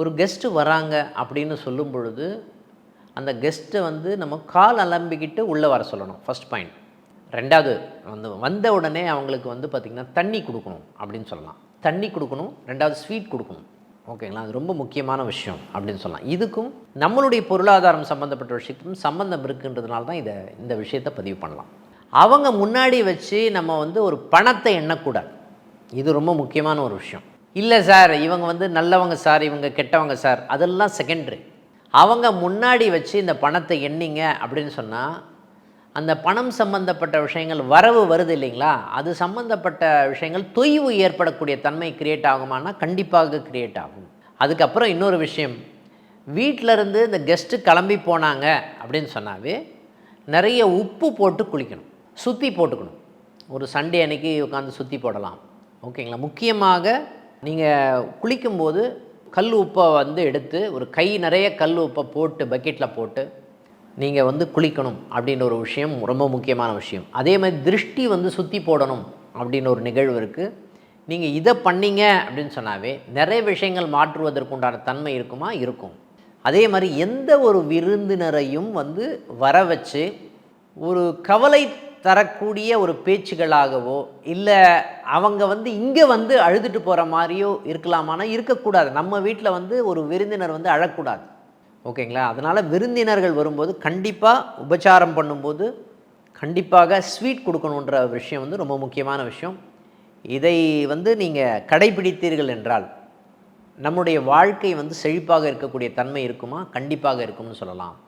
ஒரு கெஸ்ட்டு வராங்க அப்படின்னு சொல்லும் பொழுது அந்த கெஸ்ட்டை வந்து நம்ம கால் அலம்பிக்கிட்டு உள்ளே வர சொல்லணும். ஃபஸ்ட் பாயிண்ட் ரெண்டாவது வந்து வந்த உடனே அவங்களுக்கு வந்து பார்த்திங்கன்னா தண்ணி கொடுக்கணும் அப்படின்னு சொல்லலாம். தண்ணி கொடுக்கணும் ரெண்டாவது ஸ்வீட் கொடுக்கணும். ஓகேங்களா அது ரொம்ப முக்கியமான விஷயம் அப்படின்னு சொல்லலாம். இதுக்கும் நம்மளுடைய பொருளாதாரம் சம்மந்தப்பட்ட விஷயத்துக்கும் சம்மந்தம் இருக்குன்றதுனால தான் இதை இந்த விஷயத்தை பதிவு பண்ணலாம். அவங்க முன்னாடி வச்சு நம்ம வந்து ஒரு பணத்தை எண்ணக்கூடாது. இது ரொம்ப முக்கியமான ஒரு விஷயம். இல்லை சார் இவங்க வந்து நல்லவங்க சார் இவங்க கெட்டவங்க சார். அதெல்லாம் செகண்ட்ரி அவங்க முன்னாடி வச்சு இந்த பணத்தை எண்ணிங்க அப்படின்னு சொன்னால் அந்த பணம் சம்பந்தப்பட்ட விஷயங்கள் வரவு வருது இல்லைங்களா? அது சம்பந்தப்பட்ட விஷயங்கள் தொய்வு ஏற்படக்கூடிய தன்மை கிரியேட் ஆகுமானா கண்டிப்பாக கிரியேட் ஆகும். அதுக்கப்புறம் இன்னொரு விஷயம். வீட்டிலருந்து இந்த கெஸ்ட்டு கிளம்பி போனாங்க அப்படின்னு சொன்னாவே நிறைய உப்பு போட்டு குளிக்கணும். சுற்றி போட்டுக்கணும். ஒரு சண்டே அன்னைக்கு உட்காந்து சுற்றி போடலாம். ஓகேங்களா? முக்கியமாக நீங்கள் குளிக்கும்போது கல் உப்பை வந்து எடுத்து ஒரு கை நிறைய கல் உப்பை போட்டு பக்கெட்டில் போட்டு நீங்கள் வந்து குளிக்கணும் அப்படின்ற ஒரு விஷயம் ரொம்ப முக்கியமான விஷயம். அதே மாதிரி திருஷ்டி வந்து சுற்றி போடணும் அப்படின்னு ஒரு நிகழ்வு இருக்குது நீங்கள் இதை பண்ணீங்க அப்படின்னு சொன்னாவே நிறைய விஷயங்கள் மாற்றுவதற்குண்டான தன்மை இருக்குமா? இருக்கும். அதே மாதிரி எந்த ஒரு விருந்தினரையும் வந்து வர வச்சு ஒரு கவலை தரக்கூடிய ஒரு பேச்சுகளாகவோ இல்லை அவங்க வந்து இங்கே வந்து அழுதுட்டு போகிற மாதிரியோ இருக்கலாமானா இருக்கக்கூடாது. நம்ம வீட்டில் வந்து ஒரு விருந்தினர் வந்து அழக்கூடாது. ஓகேங்களா? அதனால் விருந்தினர்கள் வரும்போது கண்டிப்பாக உபச்சாரம் பண்ணும்போது கண்டிப்பாக ஸ்வீட் கொடுக்கணுன்ற விஷயம் வந்து ரொம்ப முக்கியமான விஷயம். இதை வந்து நீங்கள் கடைபிடித்தீர்கள் என்றால் நம்முடைய வாழ்க்கை வந்து செழிப்பாக இருக்கக்கூடிய தன்மை இருக்குமா? கண்டிப்பாக இருக்கும்னு சொல்லலாம்.